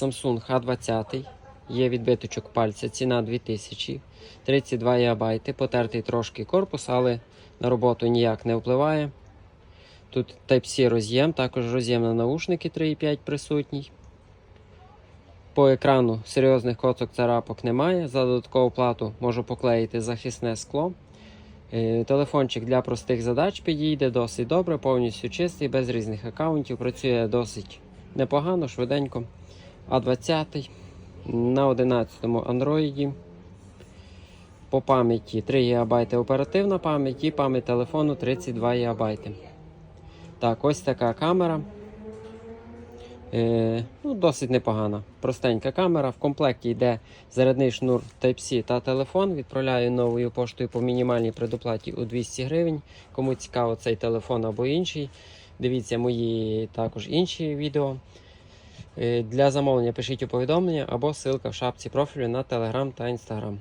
Samsung H20. Є відбиточок пальця, ціна 2000, 32 ГБ, потертий трошки корпус, але на роботу ніяк не впливає. Тут Type-C роз'єм, також роз'єм на наушники 3,5 присутній. По екрану серйозних коцок царапок немає. За додаткову плату можу поклеїти захисне скло. Е, Телефончик для простих задач підійде досить добре, повністю чистий, без різних аккаунтів. Працює досить непогано, швиденько. А20 на 11 Android. По пам'яті 3 ГБ оперативна пам'ять і пам'ять телефону 32 ГБ. Так, ось така камера. Е, ну, Досить непогана. Простенька камера. В комплекті йде зарядний шнур Type-C та телефон. Відправляю новою поштою по мінімальній предоплаті у 200 гривень. Кому цікаво цей телефон або інший. Дивіться мої також інші відео. Е, Для замовлення пишіть у повідомлення або ссылка в шапці профілю на Telegram та Instagram.